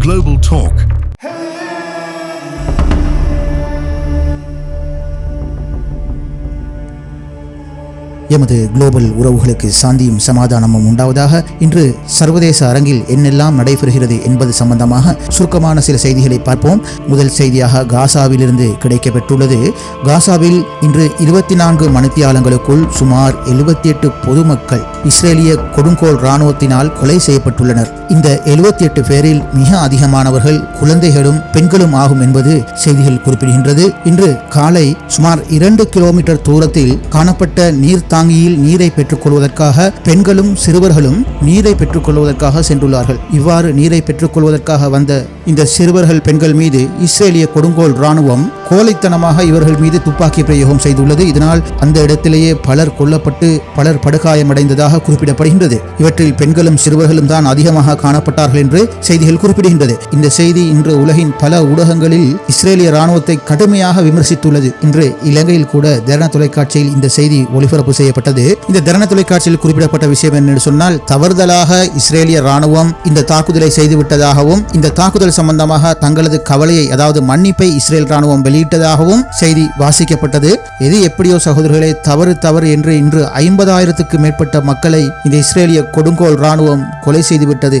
Global Talk. எமது global உறவுகளுக்கு சாந்தியும் சமாதானமும் உண்டாவதாக இன்று சர்வதேச அரங்கில் என்னெல்லாம் நடைபெறுகிறது என்பது சம்பந்தமாக சுருக்கமான சில செய்திகளை பார்ப்போம். முதல் செய்தியாக காசாவிலிருந்து கிடைக்கப்பெற்றுள்ளது. காசாவில் இன்று இருபத்தி நான்கு மணித்தியாலங்களுக்குள் சுமார் எழுபத்தி எட்டு பொதுமக்கள் இஸ்ரேலிய கொடுங்கோல் இராணுவத்தினால் கொலை செய்யப்பட்டுள்ளனர். இந்த எழுபத்தி எட்டு பேரில் மிக அதிகமானவர்கள் குழந்தைகளும் பெண்களும் ஆகும் என்பது செய்திகள் குறிப்பிடுகின்றது. இன்று காலை சுமார் இரண்டு கிலோமீட்டர் தூரத்தில் காணப்பட்ட தாங்கியில் நீரை பெற்றுக்கொள்வதற்காக பெண்களும் சிறுவர்களும் நீரை பெற்றுக்கொள்வதற்காக சென்றுள்ளார்கள். இவ்வாறு நீரை பெற்றுக்கொள்வதற்காக வந்த இந்த சிறுவர்கள் பெண்கள் மீது இஸ்ரேலிய கொடுங்கோல் இராணுவம் கோழைத்தனமாக இவர்கள் மீது துப்பாக்கி பிரயோகம் செய்துள்ளது. இதனால் அந்த இடத்திலேயே பலர் கொல்லப்பட்டு பலர் படுகாயமடைந்ததாக குறிப்பிடப்படுகின்றது. இவற்றில் பெண்களும் சிறுவர்களும் தான் அதிகமாக காணப்பட்டார்கள் என்று செய்திகள் குறிப்பிடுகின்றது. இந்த செய்தி இன்று உலகின் பல ஊடகங்களில் இஸ்ரேலிய ராணுவத்தை கடுமையாக விமர்சித்துள்ளது இன்று இலங்கையில் கூட தரண தொலைக்காட்சியில் இந்த செய்தி ஒளிபரப்பு செய்யப்பட்டது. இந்த தரண தொலைக்காட்சியில் குறிப்பிடப்பட்ட விஷயம் என்னென்னு சொன்னால் தவறுதலாக இஸ்ரேலிய ராணுவம் இந்த தாக்குதலை செய்துவிட்டதாகவும் இந்த தாக்குதல் சம்பந்தமாக தங்களது கவலையை அதாவது மன்னிப்பை இஸ்ரேல் ராணுவம் வெளியிட்டதாகவும் செய்தி வாசிக்கப்பட்டது. எது எப்படியோ சகோதரர்களே தவறு தவறு என்று இன்று ஐம்பதாயிரத்துக்கு மேற்பட்ட மக்களை இந்த இஸ்ரேலிய கொடுங்கோல் ராணுவம் கொலை செய்துவிட்டது.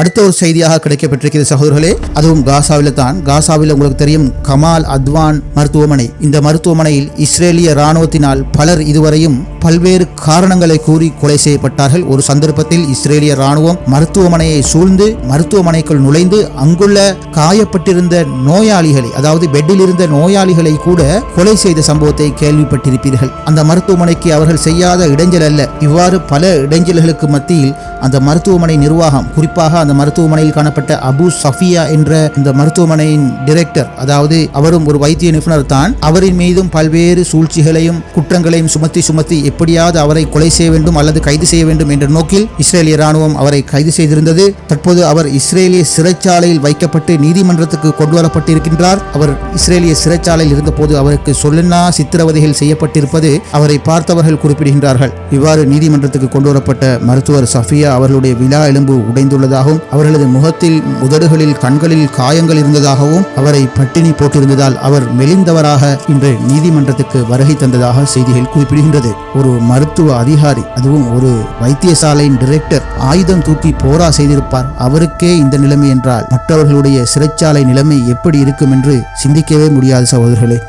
அடுத்த ஒரு செய்தியாக கிடைக்கப்பட்டிருக்கிறது சகோதரர்களே. அதுவும் காசாவில் தான் காசாவில் உங்களுக்கு தெரியும் கமால் அத்வான் மருத்துவமனை. இந்த மருத்துவமனையில் இஸ்ரேலிய ராணுவத்தினால் பலர் இதுவரையும் பல்வேறு காரணங்களை கூறி கொலை செய்யப்பட்டார்கள். ஒரு சந்தர்ப்பத்தில் இஸ்ரேலிய ராணுவம் மருத்துவமனையை சூழ்ந்து மருத்துவமனைக்குள் நுழைந்து அங்குள்ள காயப்பட்டிருந்த நோயாளிகளை அதாவது பெட்டில் இருந்த நோயாளிகளை கூட கொலை செய்த சம்பவத்தை கேள்விப்பட்டிருப்பீர்கள். அந்த மருத்துவமனைக்கு அவர்கள் செய்யாத இடைஞ்சல் அல்ல. இவ்வாறு பல இடைஞ்சல்களுக்கு மத்தியில் அந்த மருத்துவமனை நிர்வாகம் குறிப்பாக அந்த மருத்துவமனையில் காணப்பட்ட அபு சஃபியா என்ற இந்த மருத்துவமனையின் டிரெக்டர் அதாவது அவரும் ஒரு வைத்திய நிபுணர் தான் அவரின் மீதும் பல்வேறு சூழ்ச்சிகளையும் குற்றங்களையும் சுமத்தி சுமத்தி எப்படியாவது அவரை கொலை செய்ய வேண்டும் அல்லது கைது செய்ய வேண்டும் என்ற நோக்கில் இஸ்ரேலிய ராணுவம் அவரை கைது செய்திருந்தது. தற்போது அவர் இஸ்ரேலிய சிறைச்சாலையில் வைக்கப்பட்டு நீதிமன்றத்துக்கு கொண்டு வரப்பட்டிருக்கின்றார். அவர் இஸ்ரேலிய சிறைச்சாலையில் இருந்தபோது அவருக்கு சொல்லனா சித்திரவதைகள் செய்யப்பட்டிருப்பது அவரை பார்த்தவர்கள் குறிப்பிடுகின்றார்கள். இவ்வாறு நீதிமன்றத்துக்கு கொண்டு வரப்பட்ட மருத்துவர் சஃபியா அவர்களுடைய விழா எலும்பு உடைந்துள்ளதாக இருந்ததாகவும் அவர்களது முகத்தில் உதடுகளில் கண்களில் காயங்கள் இருந்ததாகவும் அவரை பட்டினி போட்டிருந்ததால் அவர் மெலிந்தவராக இன்று நீதிமன்றத்துக்கு வருகை தந்ததாக செய்திகள் குறிப்பிடுகின்றது. ஒரு மருத்துவ அதிகாரி அதுவும் ஒரு வைத்தியசாலையின் டிரெக்டர் ஆயுதம் தூக்கி போரா செய்திருப்பார். அவருக்கே இந்த நிலைமை என்றால் மற்றவர்களுடைய சிறைச்சாலை நிலைமை எப்படி இருக்கும் என்று சிந்திக்கவே முடியாது சகோதரர்களே.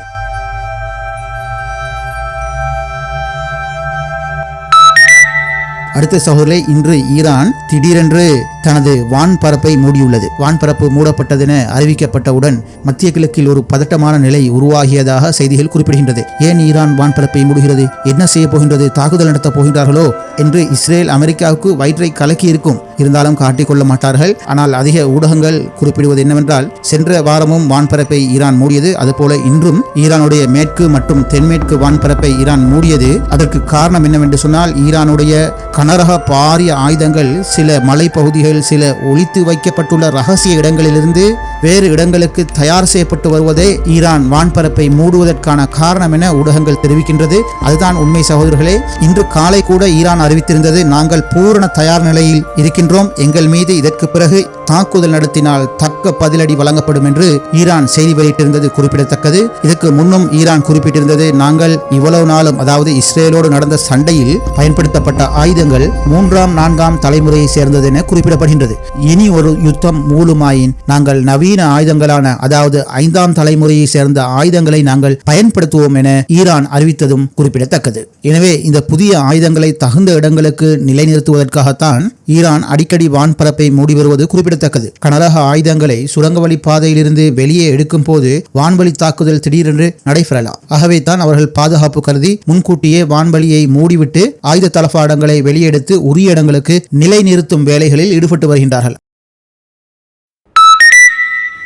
அடுத்த சகோதரே இன்று ஈரான் திடீரென்று தனது வான்பரப்பை மூடியுள்ளது. வான்பரப்பு மூடப்பட்டதென அறிவிக்கப்பட்டவுடன் மத்திய கிழக்கில் ஒரு பதட்டமான நிலை உருவாகியதாக செய்திகள் குறிப்பிடுகின்றது. ஏன் ஈரான் வான்பரப்பை மூடுகிறது? என்ன செய்ய போகின்றது? தாக்குதல் நடத்தப் போகின்றார்களோ? என்று இஸ்ரேல் அமெரிக்காவுக்கு வயிற்றை கலக்கி இருக்கும் இருந்தாலும் காட்டிக்கொள்ள மாட்டார்கள். ஆனால் அதிக ஊடகங்கள் குறிப்பிடுவது என்னவென்றால் சென்ற வாரமும் வான்பரப்பை ஈரான் மூடியது அதுபோல இன்றும் ஈரானுடைய மேற்கு மற்றும் தென்மேற்கு வான்பரப்பை ஈரான் மூடியது. அதற்கு காரணம் என்னவென்று சொன்னால் ஈரானுடைய கனரக பாரிய ஆயுதங்கள் சில மலைப்பகுதிகள் சில ஒழித்து வைக்கப்பட்டுள்ள ரகசிய இடங்களிலிருந்து வேறு இடங்களுக்கு தயார் செய்யப்பட்டு வருவதே ஈரான் வான்பரப்பை மூடுவதற்கான காரணம் என ஊடகங்கள் தெரிவிக்கின்றது. அதுதான் உண்மை சகோதரர்களே இன்று காலை கூட ஈரான் அறிவித்திருந்தது நாங்கள் பூரண தயார் நிலையில் இருக்கின்றோம். எங்கள் மீது இதற்கு பிறகு தாக்குதல் நடத்தினால் தக்க பதிலடி வழங்கப்படும் என்று ஈரான் செய்தி வெளியிட்டிருந்தது குறிப்பிடத்தக்கது. இதற்கு முன்னும் ஈரான் குறிப்பிட்டிருந்தது நாங்கள் இவ்வளவு நாளும் அதாவது இஸ்ரேலோடு நடந்த சண்டையில் பயன்படுத்தப்பட்ட ஆயுதங்கள் மூன்றாம் நான்காம் தலைமுறையை சேர்ந்தது என குறிப்பிடப்படுகின்றது. இனி ஒரு யுத்தம் மூலுமாயின் நாங்கள் நவீன ஆயுதங்களான அதாவது ஐந்தாம் தலைமுறையை சேர்ந்த ஆயுதங்களை நாங்கள் பயன்படுத்துவோம் என ஈரான் அறிவித்ததும் குறிப்பிடத்தக்கது. எனவே இந்த புதிய ஆயுதங்களை தகுந்த இடங்களுக்கு நிலைநிறுத்துவதற்காகத்தான் ஈரான் அடிக்கடி வான்பரப்பை மூடி வருவது குறிப்பிடத்தக்கது. கனரக ஆயுதங்களை சுரங்கவழி பாதையிலிருந்து வெளியே எடுக்கும் போது வான்வழி தாக்குதல் திடீரென்று நடைபெறலாம். ஆகவே தான் அவர்கள் பாதுகாப்பு கருதி முன்கூட்டியே வான்வழியை மூடிவிட்டு ஆயுத தளபாடங்களை வெளியெடுத்து உரிய இடங்களுக்கு நிலைநிறுத்தும் வேலைகளில் ஈடுபட்டு வருகின்றார்கள்.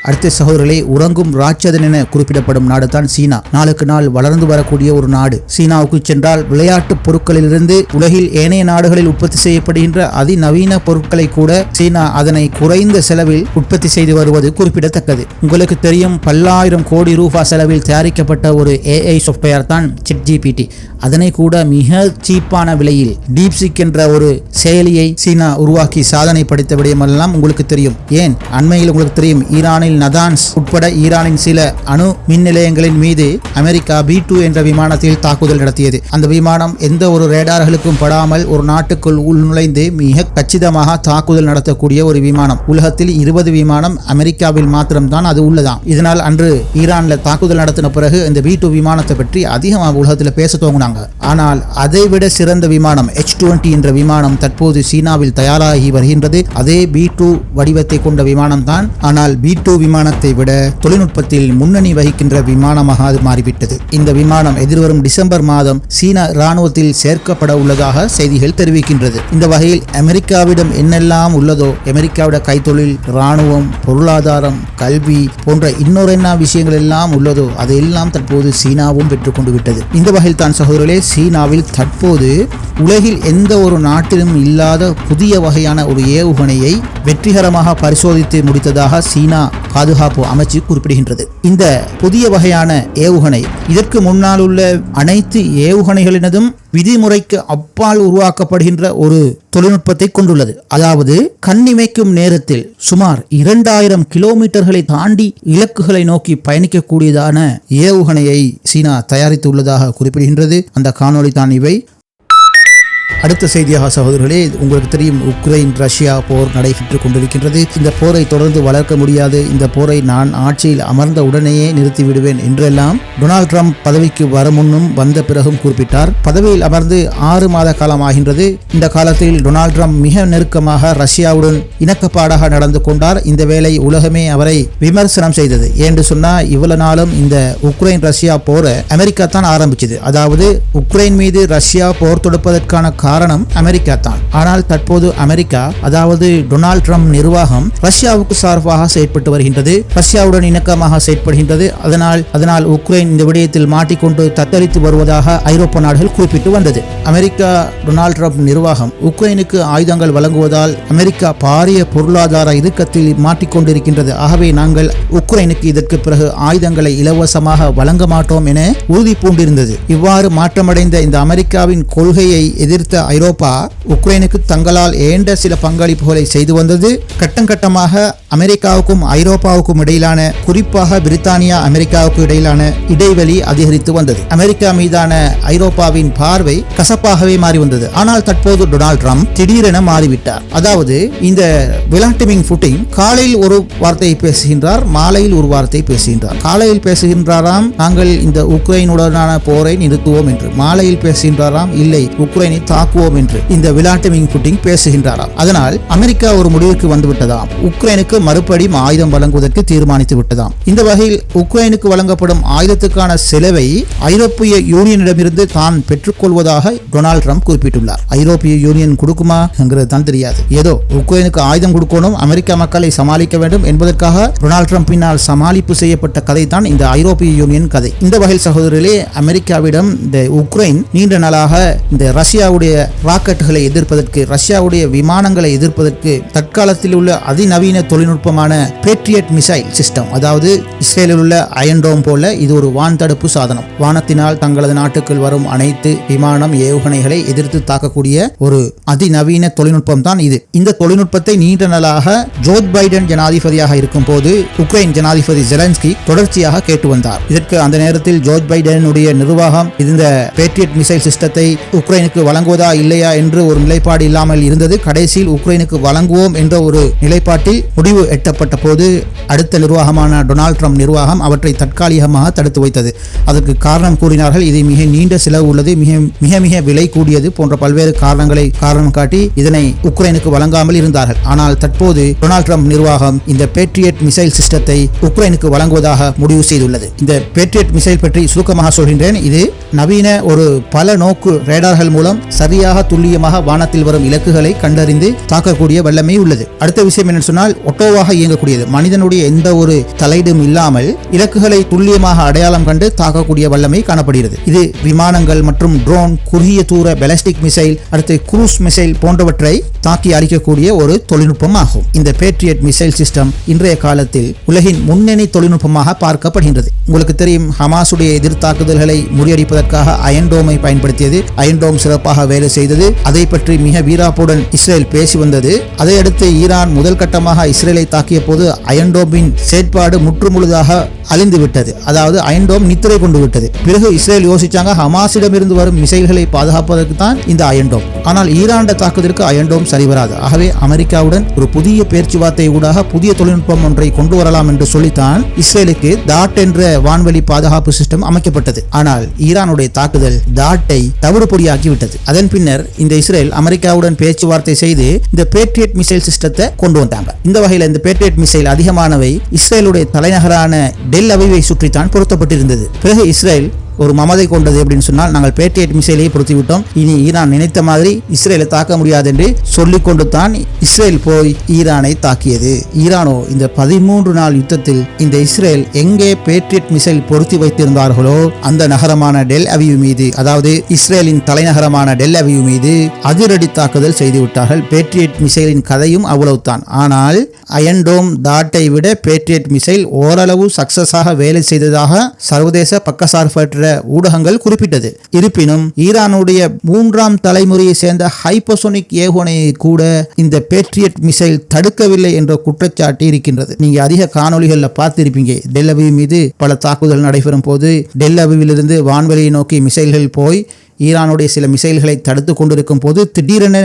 அடுத்த சகோதரர்களே உறங்கும் ராட்சதன் என குறிப்பிடப்படும் நாடு தான் சீனா. நாளுக்கு நாள் வளர்ந்து வரக்கூடிய ஒரு நாடு. சீனாவுக்கு சென்றால் விளையாட்டு பொருட்களிலிருந்து உலகில் ஏனைய நாடுகளில் உற்பத்தி செய்யப்படுகின்ற அதிநவீன பொருட்களை கூட சீனா அதனை குறைந்த செலவில் உற்பத்தி செய்து வருவது குறிப்பிடத்தக்கது. உங்களுக்கு தெரியும் பல்லாயிரம் கோடி ரூபாய் செலவில் தயாரிக்கப்பட்ட ஒரு ஏஐ சாஃப்ட்வேர் தான் சிட் ஜிபிடி அதனை கூட மிக சீப்பான விலையில் டீப்சிக் என்ற ஒரு செயலியை சீனா உருவாக்கி சாதனை படைத்த விடயமெல்லாம் உங்களுக்கு தெரியும். ஏன்? அண்மையில் உங்களுக்கு தெரியும் ஈரானில் நதான்ஸ் உட்பட ஈரானின் சில அணு மின் நிலையங்களின் மீது அமெரிக்கா பி டூ என்ற விமானத்தில் தாக்குதல் நடத்தியது. அந்த விமானம் எந்த ஒரு ரேடார்களுக்கும் படாமல் ஒரு நாட்டுக்குள் உள்நுழைந்து மிக கச்சிதமாக தாக்குதல் நடத்தக்கூடிய ஒரு விமானம். உலகத்தில் இருபது விமானம் அமெரிக்காவில் மாத்திரம்தான் அது உள்ளதாம். இதனால் அன்று ஈரான்ல தாக்குதல் நடத்தின பிறகு இந்த பி டூ விமானத்தை பற்றி அதிகமாக உலகத்தில் பேச துவங்கினாங்க ஆனால் அதைவிட சிறந்த விமானம் எச் டுவெண்ட்டி என்ற விமானம் தற்போது சீனாவில் தயாராகி வருகின்றது. அதே பி டூ வடிவத்தை கொண்ட விமானம் தான் ஆனால் பி டூ விமானத்தை விட தொழில்நுட்பத்தில் முன்னணி வகிக்கின்ற விமானமாக அது மாறிவிட்டது. இந்த விமானம் எதிர்வரும் டிசம்பர் மாதம் சீன இராணுவத்தில் சேர்க்கப்பட உள்ளதாக செய்திகள் தெரிவிக்கின்றது. இந்த வகையில் அமெரிக்காவிடம் என்னெல்லாம் உள்ளதோ அமெரிக்காவிட கைத்தொழில் இராணுவம் பொருளாதாரம் கல்வி போன்ற இன்னொரு என்ன விஷயங்கள் எல்லாம் உள்ளதோ அதையெல்லாம் தற்போது சீனாவும் பெற்றுக்கொண்டு விட்டது. இந்த வகையில் தான் சகோதரர்களே சீனாவில் தற்போது உலகில் எந்த ஒரு நாட்டிலும் இல்லாத புதிய வகையான ஒரு ஏவுகணையை வெற்றிகரமாக பரிசோதித்து முடித்ததாக சீனா பாதுகாப்பு அமைச்சு குறிப்பிடுகின்றது. இந்த புதிய வகையான ஏவுகணை இதற்கு முன்னால் உள்ள அனைத்து ஏவுகணைகளினதும் விதிமுறைக்கு அப்பால் உருவாக்கப்படுகின்ற ஒரு தொழில்நுட்பத்தை கொண்டுள்ளது. அதாவது கண்ணிமைக்கும் நேரத்தில் சுமார் இரண்டாயிரம் கிலோமீட்டர்களை தாண்டி இலக்குகளை நோக்கி பயணிக்கக்கூடியதான ஏவுகணையை சீனா தயாரித்துள்ளதாக குறிப்பிடுகின்றது. அந்த காணொளி தான் இவை. அடுத்த செய்தியாக சகோதரர்களே உங்களுக்கு தெரியும் உக்ரைன் ரஷ்யா போர் நடைபெற்றுக் கொண்டிருக்கின்றது. இந்த போரை தொடர்ந்து வளர்க்க முடியாது. இந்த போரை நான் ஆட்சியில் அமர்ந்த உடனேயே நிறுத்திவிடுவேன் என்றெல்லாம் டொனால்ட் ட்ரம்ப் பதவிக்கு வர முன்னும் வந்த பிறகும் குறிப்பிட்டார். பதவியில் அமர்ந்து ஆறு மாத காலம் ஆகின்றது. இந்த காலத்தில் டொனால்ட் ட்ரம்ப் மிக நெருக்கமாக ரஷ்யாவுடன் இணக்கப்பாடாக நடந்து கொண்டார். இந்த வேளை உலகமே அவரை விமர்சனம் செய்தது. ஏன்று சொன்னால் இவ்வளவு நாளும் இந்த உக்ரைன் ரஷ்யா போரை அமெரிக்கா தான் ஆரம்பிச்சது. அதாவது உக்ரைன் மீது ரஷ்யா போர் தொடுப்பதற்கான காரணம் அமெரிக்கா தான். ஆனால் தற்போது அமெரிக்கா அதாவது டொனால்ட் ட்ரம்ப் நிர்வாகம் ரஷ்யாவுக்கு சார்பாக செயற்பட்டு வருகின்றது ரஷ்யாவுடன் இணக்கமாக செயற்படுகின்றது. அதனால் அதனால் உக்ரைன் இந்த விடயத்தில் மாட்டிக்கொண்டு தத்தளித்து வருவதாக ஐரோப்பா நாடுகள் குறிப்பிட்டு வந்தது. அமெரிக்கா டொனால்ட் ட்ரம்ப் நிர்வாகம் உக்ரைனுக்கு ஆயுதங்கள் வழங்குவதால் அமெரிக்கா பாரிய பொருளாதார இறுக்கத்தில் மாட்டிக்கொண்டிருக்கின்றது. ஆகவே நாங்கள் உக்ரைனுக்கு இதற்கு பிறகு ஆயுதங்களை இலவசமாக வழங்க மாட்டோம் என உறுதி பூண்டிருந்தது இவ்வாறு மாற்றமடைந்த இந்த அமெரிக்காவின் கொள்கையை எதிர்த்து ஐரோப்பா உக்ரைனுக்கு தங்களால் ஏண்ட சில பங்களிப்புகளை செய்து வந்தது. கட்டம் கட்டமாக அமெரிக்காவுக்கும் ஐரோப்பாவுக்கும் இடையிலான குறிப்பாக பிரித்தானியா அமெரிக்காவுக்கு இடையிலான இடைவெளி அதிகரித்து வந்தது. அமெரிக்கா மீதான ஐரோப்பாவின் பார்வை கசப்பாகவே மாறி வந்தது. ஆனால் தற்போது டொனால்ட் ட்ரம்ப் திடீரென மாறிவிட்டார். அதாவது இந்த விளாட்டிமிங் புட்டிங் காலையில் ஒரு வார்த்தையை பேசுகின்றார் மாலையில் ஒரு வார்த்தை பேசுகின்றார். காலையில் பேசுகின்றாராம் நாங்கள் இந்த உக்ரைனுடனான போரை நிறுத்துவோம் என்று. மாலையில் பேசுகின்றாராம் இல்லை உக்ரைனை ஆக்குவோம் என்று இந்த விளாடிமிர் புட்டின் பேசுகின்றாராம். அதனால் அமெரிக்கா ஒரு முடிவுக்கு வந்துவிட்டதாம். உக்ரைனுக்கு மறுபடியும் ஆயுதம் வழங்குவதற்கு தீர்மானித்து விட்டதாம். இந்த வகையில் உக்ரைனுக்கு வழங்கப்படும் ஆயுதத்துக்கான செலவை ஐரோப்பிய யூனியனிடமிருந்து தான் பெற்றுக்கொள்வதாக டொனால்ட் ட்ரம்ப் குறிப்பிட்டுள்ளார். ஐரோப்பிய யூனியன் கொடுக்குமா என்கிறது தான் தெரியாது. ஏதோ உக்ரைனுக்கு ஆயுதம் கொடுக்கணும் அமெரிக்க மக்களை சமாளிக்க வேண்டும் என்பதற்காக டொனால்ட் ட்ரம்பினால் சமாளிப்பு செய்யப்பட்ட கதை தான் இந்த ஐரோப்பிய யூனியன் கதை. இந்த வகையில் சகோதரர்களே அமெரிக்காவிடம் இந்த உக்ரைன் நீண்ட நாளாக இந்த ரஷ்யாவுடைய ராக்கெட்டுகளை எதிர்ப்பதற்கு ரஷ்யாவுடைய விமானங்களை எதிர்ப்பதற்கு தற்காலத்தில் உள்ள அதிநவீன தொழில்நுட்பமான பேட்ரியட் மிசைல் சிஸ்டம் அதாவது இஸ்ரேலில் உள்ள அயன்டோம் போல இது ஒரு வான் தடுப்பு சாதனம். வானத்தினால் தங்களது நாட்டுக்குள் வரும் அனைத்து விமானம் ஏவுகணைகளை எதிர்த்து தாக்கக்கூடிய ஒரு அதிநவீன தொழில்நுட்பம் தான் இது. இந்த தொழில்நுட்பத்தை நீண்ட நாளாக ஜோத் பைடன் ஜனாதிபதியாக இருக்கும் போது உக்ரைன் ஜனாதிபதி ஜெலன்ஸ்கி தொடர்ச்சியாக கேட்டு வந்தார். இதற்கு அந்த நேரத்தில் ஜோத் பைடனுடைய நிர்வாகம் இந்த பேட்ரியட் மிசைல் சிஸ்டத்தை உக்ரைனுக்கு வழங்க வழங்குவதா இல்லையா என்று ஒரு நிலைப்பாடு இல்லாமல் இருந்தது. கடைசியில் உக்ரைனுக்கு வழங்குவோம் என்ற ஒரு நிலைப்பாட்டில் முடிவு எட்டப்பட்ட போது அடுத்த நிர்வாகமான டொனால்ட் ட்ரம்ப் நிர்வாகம் அவற்றை தற்காலிகமாக தடுத்து வைத்தது. அதற்கு காரணம் கூறினார்கள் இது மிக நீண்ட செலவு உள்ளது மிக மிக மிக விலை கூடியது போன்ற பல்வேறு காரணங்களை காரணம் காட்டி இதனை உக்ரைனுக்கு வழங்காமல் இருந்தார்கள். ஆனால் தற்போது டொனால்ட் ட்ரம்ப் நிர்வாகம் இந்த பேட்ரியட் மிசைல் சிஸ்டத்தை உக்ரைனுக்கு வழங்குவதாக முடிவு செய்துள்ளது. இந்த பேட்ரியட் மிசைல் பற்றி சுருக்கமாக சொல்கின்றேன். இது நவீன ஒரு பல நோக்கு ரேடார்கள் மூலம் சரியாக துல்லியமாக வானத்தில் வரும் இலக்குகளை கண்டறிந்து தாக்கக்கூடிய வல்லமை உள்ளது. அடுத்த விஷயம் என்ன சொன்னால் ஒட்டோவாக இயங்கக்கூடியது. மனிதனுடைய எந்த ஒரு தலையீடும் இல்லாமல் இலக்குகளை துல்லியமாக அடையாளம் கண்டு தாக்கக்கூடிய வல்லமை காணப்படுகிறது. இது விமானங்கள் மற்றும் ட்ரோன் குறுகிய தூர பெலஸ்டிக் மிசைல் அடுத்து குரூஸ் மிசைல் போன்றவற்றை தாக்கி அழிக்கக்கூடிய ஒரு தொழில்நுட்பம் ஆகும் இந்த பேட்ரியட் மிசைல் சிஸ்டம் இன்றைய காலத்தில் உலகின் முன்னணி தொழில்நுட்பமாக பார்க்கப்படுகின்றது. உங்களுக்கு தெரியும் ஹமாசுடைய எதிர்த்தாக்குதல்களை முறியடிப்பதற்காக அயன்டோமை பயன்படுத்தியது. அயன்டோம் சிறப்பாக வேலை செய்தது. அதை பற்றி மிக வீராப்புடன் இஸ்ரேல் பேசி வந்தது. அதையடுத்து ஈரான் முதல் கட்டமாக இஸ்ரேலை தாக்கிய போது அயன்டோமின் செயற்பாடு முற்றுமுழுதாக அழிந்து விட்டது. அதாவது அயன்டோம் நித்திரை கொண்டு விட்டது. பிறகு இஸ்ரேல் யோசிச்சாங்க ஹமாஸிடமிருந்து வரும் மிசைல்களை பாதுகாப்பதற்கு தான் இந்த அயன்டோம். ஆனால் ஈராண்ட தாக்குதலுக்கு அயன்டோம் சரிவராது ஆகவே அமெரிக்காவுடன் ஒரு புதிய பேச்சுவார்த்தை ஊடாக புதிய தொழில்நுட்பம் ஒன்றை கொண்டு வரலாம் என்று சொல்லித்தான் இஸ்ரேலுக்கு தாட் என்ற வான்வெளி பாதுகாப்பு சிஸ்டம் அமைக்கப்பட்டது. ஆனால் ஈரானுடைய தாக்குதல் தாட்டை தவிடுபொடியாக்கி விட்டது அதன் பின்னர் இந்த இஸ்ரேல் அமெரிக்காவுடன் பேச்சுவார்த்தை செய்து இந்த பேட்ரியட் மிசைல் சிஸ்டத்தை கொண்டு வந்தாங்க. இந்த வகையில் இந்த பேட்ரியட் மிசைல் அதிகமானவை இஸ்ரேலுடைய தலைநகரான டெல் அவிவை சுற்றித்தான் பொருத்தப்பட்டிருந்தது. பிறகு இஸ்ரேல் ஒரு மமதை கொண்டது அப்படின்னு சொன்னால் நாங்கள் பேட்ரியட் மிசைலையே பொருத்தி விட்டோம் இனி ஈரான் நினைத்த மாதிரி இஸ்ரேலை தாக்க முடியாது என்று சொல்லிக் கொண்டு தான் இஸ்ரேல் போய் ஈரானை தாக்கியது. ஈரானோ இந்த பதிமூன்று நாள் யுத்தத்தில் இந்த இஸ்ரேல் எங்கே பேட்ரியட் மிசைல் பொருத்தி வைத்திருந்தார்களோ அந்த நகரமான டெல் அவியூ மீது அதாவது இஸ்ரேலின் தலைநகரமான டெல் அவியூ மீது அதிரடி தாக்குதல் செய்துவிட்டார்கள் பேட்ரியட் மிசைலின் கதையும் அவ்வளவுதான். ஆனால் அயன்டோம் தாட்டை விட பேட்ரியட் மிசைல் ஓரளவு சக்சஸாக வேலை செய்ததாக சர்வதேச பக்கசார்பற்ற ஊடகங்கள் குறிப்பிட்டது. இருப்பினும் ஈரானுடைய மூன்றாம் தலைமுறையை சேர்ந்த ஹைப்போசோனிக் ஏவுகணையை கூட இந்த பேட்ரியட் மிசைல் தடுக்கவில்லை என்ற குற்றச்சாட்டு இருக்கின்றது. நீங்க அதிக காணொளிகளில் பார்த்திருப்பீங்க. டெல்லவி மீது பல தாக்குதல் நடைபெறும் போது டெல்லவிலிருந்து வான்வெளியை நோக்கி மிசைல்கள் போய் ஈரானுடைய சில மிசைல்களை தடுத்து கொண்டிருக்கும் போது திடீரென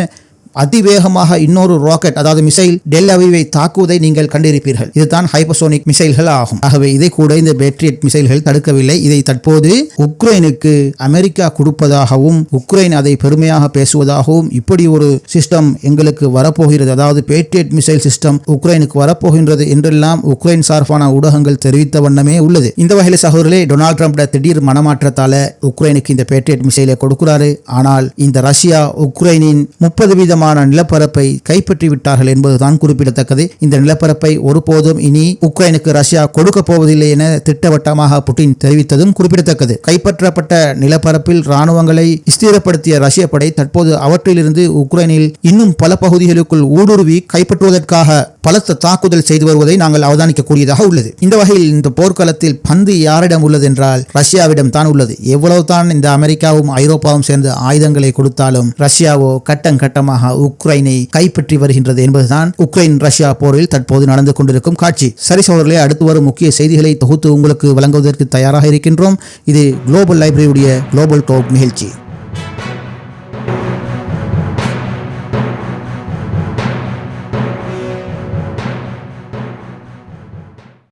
அதிவேகமாக இன்னொரு ராக்கெட் அதாவது மிசைல் டெல் அவிவை தாக்குவதை நீங்கள் கண்டிருப்பீர்கள். இதுதான் ஹைப்பர்சோனிக் மிசைல்கள் ஆகும். ஆகவே இதை கூட இந்த பேட்ரியட் மிசைல்கள் தடுக்கவில்லை. இதை தற்போது உக்ரைனுக்கு அமெரிக்கா கொடுப்பதாகவும் உக்ரைன் அதை பெருமையாக பேசுவதாகவும் இப்படி ஒரு சிஸ்டம் எங்களுக்கு வரப்போகிறது. அதாவது பேட்ரியட் மிசைல் சிஸ்டம் உக்ரைனுக்கு வரப்போகின்றது என்றெல்லாம் உக்ரைன் சார்பான ஊடகங்கள் தெரிவித்த வண்ணமே உள்ளது. இந்த வகையில் சகோதரர்களே டொனால்ட் ட்ரம்ப் திடீர் மனமாற்றத்தால உக்ரைனுக்கு இந்த பேட்ரியட் மிசைலை கொடுக்கிறாரு. ஆனால் இந்த ரஷ்யா உக்ரைனின் முப்பது வீதம் வீதமான நிலப்பரப்பை கைப்பற்றி விட்டார்கள் என்பதுதான் குறிப்பிடத்தக்கது. இந்த நிலப்பரப்பை ஒருபோதும் இனி உக்ரைனுக்கு ரஷ்யா கொடுக்க போவதில்லை என திட்டவட்டமாக புட்டின் தெரிவித்ததும் குறிப்பிடத்தக்கது. கைப்பற்றப்பட்ட நிலப்பரப்பில் ராணுவங்களை ஸ்திரப்படுத்திய ரஷ்ய படை தற்போது அவற்றிலிருந்து உக்ரைனில் இன்னும் பல பகுதிகளுக்குள் ஊடுருவி கைப்பற்றுவதற்காக பலத்த தாக்குதல் செய்து வருவதை நாங்கள் அவதானிக்கக்கூடியதாக உள்ளது. இந்த வகையில் இந்த போர்க்களத்தில் பந்து யாரிடம் உள்ளது என்றால் ரஷ்யாவிடம் தான் உள்ளது. எவ்வளவுதான் இந்த அமெரிக்காவும் ஐரோப்பாவும் சேர்ந்து ஆயுதங்களை கொடுத்தாலும் ரஷ்யாவோ கட்டம் கட்டமாக உக்ரைனை கைப்பற்றி வருகின்றது என்பதுதான் உக்ரைன் ரஷ்யா போரில் தற்போது நடந்து கொண்டிருக்கும் காட்சி. சரி சோழர்களே அடுத்து வரும் முக்கிய செய்திகளை தொகுத்து உங்களுக்கு வழங்குவதற்கு தயாராக இருக்கின்றோம். இது குளோபல் லைப்ரரியுடைய குளோபல் டோப் நிகழ்ச்சி.